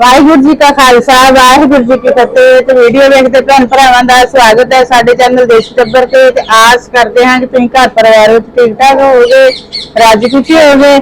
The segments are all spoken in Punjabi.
ਵਾਹਿਗੁਰੂ ਜੀ ਕਾ ਖਾਲਸਾ, ਵਾਹਿਗੁਰੂ ਜੀ ਕੀ ਫਤਿਹ। ਤੇ ਵੀਡੀਓ ਵੇਖਦੇ ਭੈਣ ਭਰਾਵਾਂ ਦਾ ਸਵਾਗਤ ਹੈ ਸਾਡੇ ਚੈਨਲ ਦੇਸ਼ ਟੱਬਰ ਤੇ। ਤੇ ਆਸ ਕਰਦੇ ਹਾਂ ਕਿ ਤੁਸੀਂ ਘਰ ਪਰਿਵਾਰ ਵਿੱਚ ਠੀਕ ਠਾਕ ਹੋਵੋਗੇ, ਰਾਜੀ ਖੁਸ਼ੀ ਹੋਵੋਗੇ।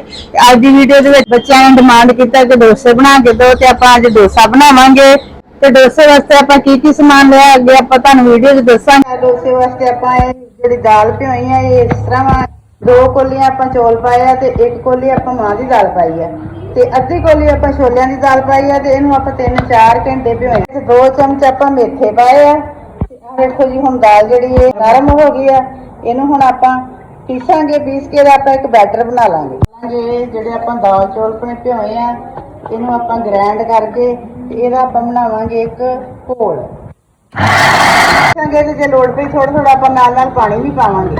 ਅੱਜ ਦੀ ਵੀਡੀਓ ਦੇ ਵਿੱਚ ਬੱਚਿਆਂ ਨੇ ਡਿਮਾਂਡ ਕੀਤਾ ਕਿ ਡੋਸੇ ਬਣਾ ਕੇ ਦਿਓ ਤੇ ਆਪਾਂ ਅੱਜ ਡੋਸਾ ਬਣਾਵਾਂਗੇ। ਤੇ ਡੋਸੇ ਵਾਸਤੇ ਆਪਾਂ ਕੀ ਕੀ ਸਮਾਨ ਲਿਆ, ਅੱਗੇ ਆਪਾਂ ਤੁਹਾਨੂੰ ਵੀਡੀਓ 'ਚ ਦੱਸਾਂਗੇ। ਡੋਸੇ ਵਾਸਤੇ ਆਪਾਂ ਇਹ ਜਿਹੜੀ ਦਾਲ ਭਿਓਈ ਆ, ਇਹ ਇਸ ਤਰ੍ਹਾਂ ਦੋ ਕੋਲੀਆਂ ਆਪਾਂ ਚੌਲ ਪਾਏ ਆ ਤੇ ਇੱਕ ਕੋਲੀ ਆਪਾਂ ਮਾਂ ਦੀ ਦਾਲ ਪਾਈ ਆ। ਤੇ ਅੱਧੀ ਕੋਲੀ ਆਪਾਂ ਛੋਲਿਆਂ ਦੀ ਦਾਲ ਪਾਈ ਆ ਤੇ ਇਹਨੂੰ ਆਪਾਂ 3-4 ਘੰਟੇ ਭਿਓਏ ਤੇ ਦੋ ਚਮਚ ਆਪਾਂ ਮੇਥੇ ਪਾਏ ਆ। ਤੇ ਦੇਖੋ ਜੀ, ਹੁਣ ਦਾਲ ਜਿਹੜੀ ਇਹ ਨਰਮ ਹੋ ਗਈ ਆ। ਇਹਨੂੰ ਹੁਣ ਆਪਾਂ ਪੀਸਾਂਗੇ ਪੀਸ ਕੇ ਇਹਦਾ ਆਪਾਂ ਇੱਕ ਬੈਟਰ ਬਣਾ ਲਾਂਗੇ। ਜੇ ਜਿਹੜੇ ਆਪਾਂ ਦਾਲ ਚੌਲ ਆਪਣੇ ਭਿਓਏ ਆ, ਇਹਨੂੰ ਆਪਾਂ ਗ੍ਰਾਈਂਡ ਕਰਕੇ ਤੇ ਇਹਦਾ ਆਪਾਂ ਬਣਾਵਾਂਗੇ ਇੱਕ ਘੋਲ। ਪੀਸਾਂਗੇ ਤੇ ਜੇ ਲੋੜ ਪਈ ਥੋੜਾ ਥੋੜਾ ਆਪਾਂ ਨਾਲ ਨਾਲ ਪਾਣੀ ਵੀ ਪਾਵਾਂਗੇ।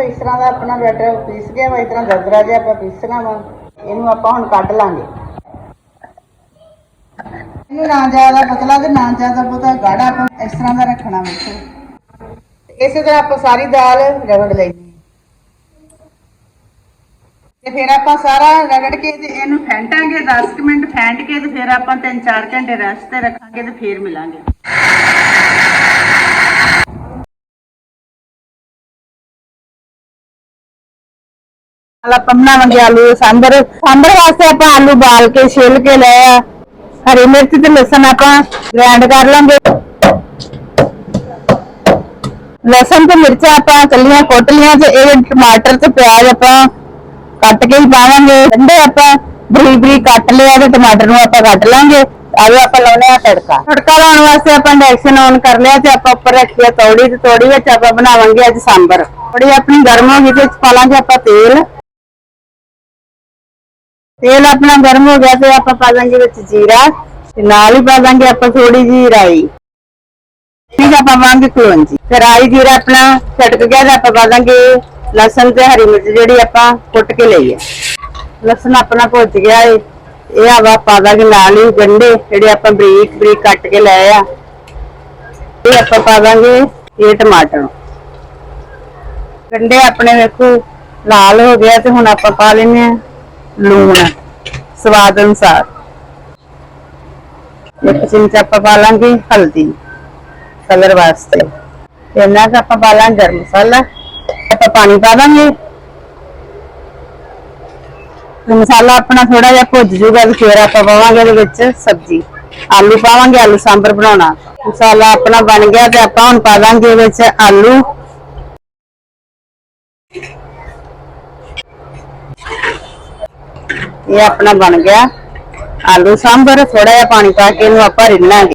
ਐ ਇਸ ਤਰ੍ਹਾਂ ਦਾ ਆਪਣਾ ਬੈਟਰ ਪੀਸ ਗਿਆ ਵਾ, ਇਸ ਤਰ੍ਹਾਂ ਦਰਦਰਾ ਜਿਹਾ ਆਪਾਂ ਪੀਸਣਾ ਵਾ, ਇਹਨੂੰ ਆਪਾਂ ਹੁਣ ਕੱਢ ਲਾਂਗੇ। ਇਹਨੂੰ ਨਾ ਜ਼ਿਆਦਾ ਪਤਲਾ ਤੇ ਨਾ ਜ਼ਿਆਦਾ ਬਹੁਤਾ ਗਾੜਾ ਆਪਾਂ ਇਸ ਤਰ੍ਹਾਂ ਦਾ ਰੱਖਣਾ ਵੇਖੋ ਇਸੇ ਤਰ੍ਹਾਂ ਆਪਾਂ ਸਾਰੀ ਦਾਲ ਰਗੜ ਲੈਣੀ ਤੇ ਫਿਰ ਆਪਾਂ ਸਾਰਾ ਰਗੜ ਕੇ ਤੇ ਇਹਨੂੰ ਫੈਂਟਾਂਗੇ 10 ਮਿੰਟ ਫੈਂਟ ਕੇ ਤੇ ਫਿਰ ਆਪਾਂ 3-4 ਘੰਟੇ ਰੈਸਟ ਤੇ ਰੱਖਾਂਗੇ ਤੇ ਫਿਰ ਮਿਲਾਂਗੇ। ਨਾਲ ਆਪਾਂ ਬਣਾਵਾਂਗੇ ਆਲੂ ਸਾਂਬਰ। ਸਾਂਬਰ ਵਾਸਤੇ ਆਪਾਂ ਆਲੂ ਬਾਲ ਕੇ, ਛਿੱਲ ਕੇ ਲਏ ਆ। ਹਰੀ ਮਿਰਚ ਤੇ ਲਸਣ ਆਪਾਂ ਗ੍ਰਾਈਂਡ ਕਰ ਲਾਂਗੇ। ਲਸਣ ਤੇ ਮਿਰਚਾਂ ਆਪਾਂ ਕੱਲੀਆਂ ਕੁੱਟ ਲੀਆਂ ਤੇ, ਇਹ ਟਮਾਟਰ ਤੇ ਪਿਆਜ਼ ਆਪਾਂ ਕੱਟ ਕੇ ਹੀ ਪਾਵਾਂਗੇ। ਗੰਢੇ ਆਪਾਂ ਬਰੀ ਬਰੀ ਕੱਟ ਲਿਆ ਤੇ ਟਮਾਟਰ ਨੂੰ ਆਪਾਂ ਕੱਟ ਲਾਂਗੇ। ਆਲੂ ਆਪਾਂ ਲਾਉਣੇ ਆ ਤੜਕਾ। ਤੜਕਾ ਲਾਉਣ ਵਾਸਤੇ ਆਪਾਂ ਇੰਡਕਸ਼ਨ ਔਨ ਕਰ ਲਿਆ ਤੇ ਆਪਾਂ ਉੱਪਰ ਰੱਖਿਆ ਤੌੜੀ ਤੇ ਤੌੜੀ ਵਿੱਚ ਆਪਾਂ ਬਣਾਵਾਂਗੇ ਅੱਜ ਸਾਂਬਰ। ਥੋੜੀ ਆਪਣੀ ਗਰਮ ਹੋ ਗਈ ਤੇ ਇਸ ਪਾ ਲਾਂਗੇ ਆਪਾਂ ਤੇਲ। ਤੇਲ ਆਪਣਾ ਗਰਮ ਹੋ ਗਿਆ ਤੇ ਆਪਾਂ ਪਾ ਦਾਂਗੇ ਵਿੱਚ ਜੀਰਾ ਤੇ ਨਾਲ ਹੀ ਪਾ ਦਾਂਗੇ ਆਪਾਂ ਥੋੜੀ ਜਿਹੀ ਰਾਈ। ਠੀਕ ਆਪਾਂ ਪਾਵਾਂਗੇ ਕਲੌਂਜੀ ਤੇ ਰਾਈ ਜੀਰਾ ਆਪਣਾ ਛਟਕ ਗਿਆ ਤੇ ਆਪਾਂ ਪਾ ਦਾਂਗੇ ਲਸਣ ਤੇ ਹਰੀ ਮਿਰਚ ਜਿਹੜੀ ਆਪਾਂ ਕੁੱਟ ਕੇ ਲਈ ਹੈ ਲਸਣ ਆਪਣਾ ਭੁੱਜ ਗਿਆ ਏ। ਇਹ ਆਵਾ ਪਾ ਦਾਂਗੇ ਨਾਲ ਹੀ ਗੰਢੇ, ਜਿਹੜੇ ਆਪਾਂ ਬਰੀਕ ਬਰੀਕ ਕੱਟ ਕੇ ਲਏ ਆ। ਇਹ ਆਪਾਂ ਪਾ ਦਾਂਗੇ ਇਹ ਟਮਾਟਰ। ਗੰਢੇ ਆਪਣੇ ਵੇਖੋ, ਲਾਲ ਹੋ ਗਿਆ ਤੇ ਹੁਣ ਆਪਾਂ ਪਾ ਲੈਨੇ ਆ। ਲੂਣ ਸਵਾਦ ਅਨੁਸਾਰ। ਇੱਕ ਚਮਚਾ ਆਪਾਂ ਪਾ ਲਾਂਗੇ ਹਲਦੀ, ਕਲਰ ਵਾਸਤੇ। ਤੇ ਇਹਨਾਂ ਕੁ ਆਪਾਂ ਪਾ ਲਾਂਗੇ ਗਰਮ ਮਸਾਲਾ। ਆਪਾਂ ਪਾਣੀ ਪਾ ਦਾਂਗੇ। ਤੇ ਮਸਾਲਾ ਆਪਣਾ ਥੋੜਾ ਜਿਹਾ ਭੁੱਜ ਜੂਗਾ ਤੇ ਫਿਰ ਆਪਾਂ ਪਾਵਾਂਗੇ ਇਹਦੇ ਵਿੱਚ ਸਬਜ਼ੀ। ਆਲੂ ਪਾਵਾਂਗੇ, ਆਲੂ ਸਾਂਬਰ ਬਣਾਉਣਾ। ਮਸਾਲਾ ਆਪਣਾ ਬਣ ਗਿਆ ਤੇ ਆਪਾਂ ਹੁਣ ਪਾ ਦਾਂਗੇ ਇਹਦੇ ਵਿੱਚ ਆਲੂ। ਇਹ ਆਪਣਾ ਬਣ ਗਿਆ। ਆਲੂ ਸਾਂਬਰ ਥੋੜਾ ਜਿਹਾ ਪਾਣੀ ਪਾ ਕੇ ਇਹਨੂੰ ਆਪਾਂ ਰਿੰਨਾਂਗੇ।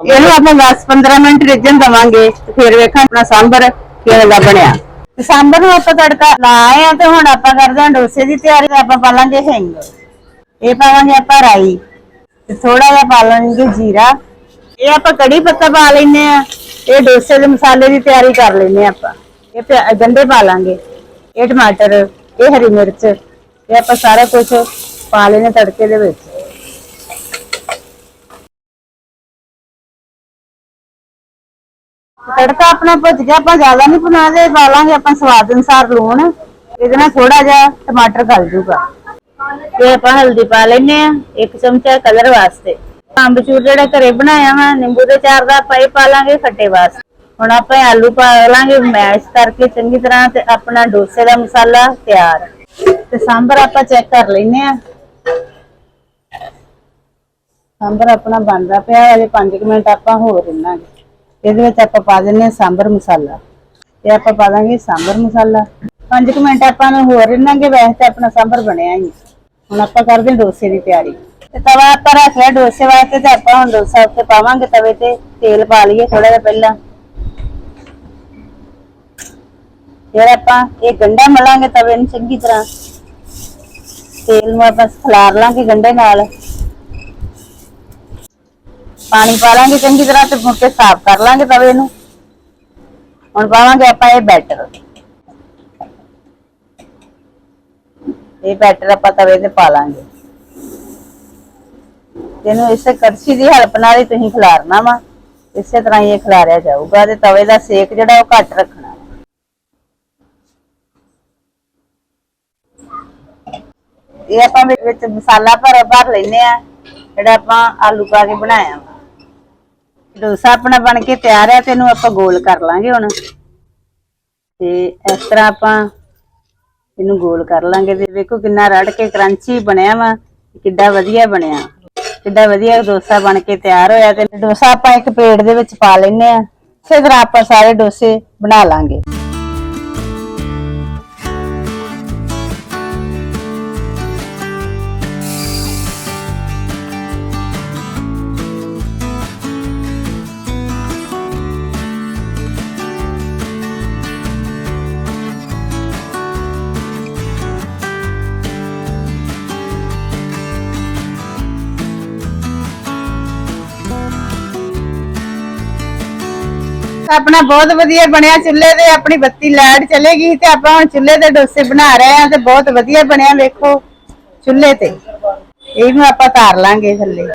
ਇਹਨੂੰ ਆਪਾਂ 10-15 ਮਿੰਟ ਰਿੱਝਣ ਦਵਾਂਗੇ ਫਿਰ ਵੇਖਾਂ ਆਪਣਾ ਸਾਂਬਰ ਕਿਵੇਂ ਦਾ ਬਣਿਆ। ਸਾਂਬਰ ਨੂੰ ਆਪਾਂ ਤੜਕਾ ਲਾਏ ਆ ਤੇ ਹੁਣ ਆਪਾਂ ਕਰਦੇ ਹਾਂ ਡੋਸੇ ਦੀ ਤਿਆਰੀ ਆਪਾਂ ਪਾ ਲਾਂਗੇ ਹਿੰਗ। ਇਹ ਪਾਵਾਂਗੇ ਆਪਾਂ ਰਾਈ। ਤੇ ਥੋੜਾ ਜਿਹਾ ਪਾ ਲਾਂਗੇ ਜੀਰਾ। ਇਹ ਆਪਾਂ ਕੜੀ ਪੱਤਾ ਪਾ ਲੈਨੇ ਆ ਇਹ ਡੋਸੇ ਦੇ ਮਸਾਲੇ ਦੀ ਤਿਆਰੀ ਕਰ ਲੈਨੇ ਆ ਆਪਾਂ। ਇਹ ਪਿਆ- ਗੰਢੇ ਪਾ ਲਾਂਗੇ। ਇਹ ਟਮਾਟਰ। ਇਹ ਹਰੀ ਮਿਰਚ ਇਹ ਆਪਾਂ ਸਾਰਾ ਕੁਝ ਪਾ ਲੈਨੇ ਤੜਕੇ ਦੇ ਵਿੱਚ। ਤੜਕਾ ਆਪਣਾ ਭੁੱਜ ਗਿਆ, ਆਪਾਂ ਜ਼ਿਆਦਾ ਨਹੀਂ ਬਣਾਦੇ ਪਾ ਲਾਂਗੇ ਆਪਾਂ ਸਵਾਦ ਅਨੁਸਾਰ ਲੂਣ। ਇਹਦੇ ਨਾਲ ਥੋੜਾ ਜਿਹਾ ਟਮਾਟਰ ਗਲ ਜੂਗਾ। ਤੇ ਆਪਾਂ ਹਲਦੀ ਪਾ ਲੈਨੇ ਆ, ਇੱਕ ਚਮਚਾ ਕਲਰ ਵਾਸਤੇ। ਅੰਬਚੂਰ ਜਿਹੜਾ ਘਰੇ ਬਣਾਇਆ ਵਾ, ਨਿੰਬੂ ਦੇ ਚਾਰ ਦਾ ਆਪਾਂ ਇਹ ਪਾ ਲਾਂਗੇ ਖੱਟੇ ਵਾਸਤੇ। ਹੁਣ ਆਪਾਂ ਆਲੂ ਪਾ ਲਾਂਗੇ ਮੈਸ਼ ਕਰਕੇ ਚੰਗੀ ਤਰ੍ਹਾਂ ਤੇ ਆਪਣਾ ਡੋਸੇ ਦਾ ਮਸਾਲਾ ਤਿਆਰ। ਤੇ ਸਾਂਬਰ ਆਪਾਂ ਚੈੱਕ ਕਰ ਲੈਨੇ ਆ ਸਾਂਬਰ ਆਪਣਾ ਬਣਦਾ ਪਿਆ ਅਜੇ 5 ਮਿੰਟ ਆਪਾਂ ਹੋਰ ਰਿੰਨਾਂਗੇ। ਇਹਦੇ ਵਿੱਚ ਆਪਾਂ ਪਾ ਦਿੰਨੇ ਆ ਸਾਂਬਰ ਮਸਾਲਾ। ਤੇ ਆਪਾਂ ਪਾ ਦਾਂਗੇ ਸਾਂਬਰ ਮਸਾਲਾ। 5 ਮਿੰਟ ਆਪਾਂ ਨੂੰ ਹੋਰ ਰਿੰਨਾਂਗੇ, ਵੈਸੇ ਤਾਂ ਆਪਣਾ ਸਾਂਬਰ ਬਣਿਆ ਹੀ ਹੁਣ ਆਪਾਂ ਕਰਦੇ ਹਾਂ ਡੋਸੇ ਦੀ ਤਿਆਰੀ। ਤੇ ਤਵਾ ਆਪਾਂ ਰੱਖ ਲਿਆ, ਡੋਸੇ ਵਾਸਤੇ ਤੇ ਆਪਾਂ ਹੁਣ ਡੋਸਾ ਉੱਤੇ ਪਾਵਾਂਗੇ ਤਵੇ ਤੇ, ਤੇਲ ਪਾ ਲਈਏ ਥੋੜਾ ਜਿਹਾ ਪਹਿਲਾਂ। ਫਿਰ ਆਪਾਂ ਇਹ ਗੰਡਾ ਮਲਾਂਗੇ ਤਵੇ ਨੂੰ ਚੰਗੀ ਤਰ੍ਹਾਂ। ਤੇਲ ਨੂੰ ਆਪਾਂ ਖਲਾਰ ਲਾਂਗੇ ਗੰਡੇ ਨਾਲ। ਪਾਣੀ ਪਾ ਲਾਂਗੇ ਚੰਗੀ ਤਰ੍ਹਾਂ ਤੇ ਮੁੜ ਕੇ ਸਾਫ਼ ਕਰ ਲਾਂਗੇ ਤਵੇ ਨੂੰ। ਹੁਣ ਪਾਵਾਂਗੇ ਆਪਾਂ ਇਹ ਬੈਟਰ। ਇਹ ਬੈਟਰ ਆਪਾਂ ਤਵੇ ਤੇ ਪਾ ਲਾਂਗੇ। ਇਹਨੂੰ ਇਸੇ ਕੜਛੀ ਦੀ ਹੈਲਪ ਨਾਲ ਹੀ ਤੁਸੀਂ ਖਿਲਾਰਨਾ ਵਾ। ਇਸੇ ਤਰ੍ਹਾਂ ਹੀ ਇਹ ਖਿਲਾਰਿਆ ਜਾਊਗਾ ਤੇ ਤਵੇ ਦਾ ਸੇਕ ਜਿਹੜਾ ਉਹ ਘੱਟ ਰੱਖਣਾ। ਇਹ ਆਪਾਂ ਵਿੱਚ ਮਸਾਲਾ ਭਰ ਭਰ ਲੈਨੇ ਆ, ਜਿਹੜਾ ਆਪਾਂ ਆਲੂ ਪਾ ਕੇ ਬਣਾਇਆ ਵਾ। ਡੋਸਾ ਆਪਣਾ ਬਣ ਕੇ ਤਿਆਰ ਹੈ ਤੇ ਇਹਨੂੰ ਆਪਾਂ ਗੋਲ ਕਰ ਲਾਂਗੇ ਹੁਣ। ਤੇ ਇਸ ਤਰ੍ਹਾਂ ਆਪਾਂ ਇਹਨੂੰ ਗੋਲ ਕਰ ਲਾਂਗੇ ਤੇ ਵੇਖੋ ਕਿੰਨਾ ਰੜ ਕੇ ਕਰੰਚੀ ਬਣਿਆ ਵਾ, ਕਿੱਡਾ ਵਧੀਆ ਬਣਿਆ। ਕਿੱਡਾ ਵਧੀਆ ਡੋਸਾ ਬਣ ਕੇ ਤਿਆਰ ਹੋਇਆ ਤੇ ਡੋਸਾ ਆਪਾਂ ਇੱਕ ਪਲੇਟ ਦੇ ਵਿੱਚ ਪਾ ਲੈਨੇ ਆ। ਇਸੇ ਤਰ੍ਹਾਂ ਆਪਾਂ ਸਾਰੇ ਡੋਸੇ ਬਣਾ ਲਾਂਗੇ। ਆਪਣਾ ਬਹੁਤ ਵਧੀਆ ਬਣਿਆ ਚੁੱਲ੍ਹੇ ਤੇ, ਆਪਣੀ ਬੱਤੀ ਲਾਈਟ ਚਲੇਗੀ ਤੇ ਆਪਾਂ ਹੁਣ ਚੁੱਲ੍ਹੇ ਤੇ ਡੋਸੇ ਬਣਾ ਰਹੇ ਆ ਤੇ ਬਹੁਤ ਵਧੀਆ ਬਣਿਆ, ਵੇਖੋ, ਚੁੱਲ੍ਹੇ ਤੇ। ਇਹਨੂੰ ਆਪਾਂ ਧਾਰ ਲਾਂਗੇ ਥੱਲੇ।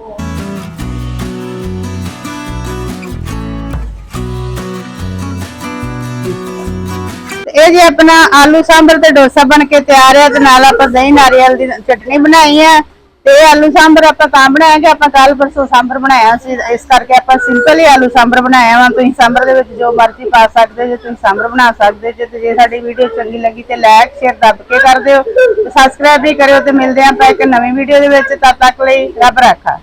ਇਹ ਜੀ ਆਪਣਾ ਆਲੂ ਸਾਂਬਰ ਤੇ ਡੋਸਾ ਬਣ ਕੇ ਤਿਆਰ ਹੈ ਤੇ ਨਾਲ ਆਪਾਂ ਦਹੀਂ, ਨਾਰੀਅਲ ਦੀ ਚਟਨੀ ਬਣਾਈ ਹੈ। ਤੇ ਇਹ ਆਲੂ ਸਾਂਬਰ ਆਪਾਂ ਤਾਂ ਬਣਾਇਆ ਕਿ ਆਪਾਂ ਕੱਲ ਪਰਸੋਂ ਸਾਂਬਰ ਬਣਾਇਆ ਸੀ। ਇਸ ਕਰਕੇ ਆਪਾਂ ਸਿੰਪਲ ਹੀ ਆਲੂ ਸਾਂਬਰ ਬਣਾਇਆ ਵਾ। ਤੁਸੀਂ ਸਾਂਬਰ ਦੇ ਵਿੱਚ ਜੋ ਮਰਜ਼ੀ ਪਾ ਸਕਦੇ ਜੇ, ਤੁਸੀਂ ਸਾਂਬਰ ਬਣਾ ਸਕਦੇ ਜੇ। ਤੇ ਜੇ ਸਾਡੀ ਵੀਡੀਓ ਚੰਗੀ ਲੱਗੀ ਤੇ ਲਾਈਕ ਸ਼ੇਅਰ ਦੱਬ ਕੇ ਕਰ ਦਿਓ। ਸਬਸਕ੍ਰਾਈਬ ਵੀ ਕਰਿਓ ਤੇ ਮਿਲਦੇ ਆਪਾਂ ਇੱਕ ਨਵੀਂ ਵੀਡੀਓ ਦੇ ਵਿੱਚ। ਤਦ ਤੱਕ ਲਈ ਰੱਬ ਰਾਖਾ।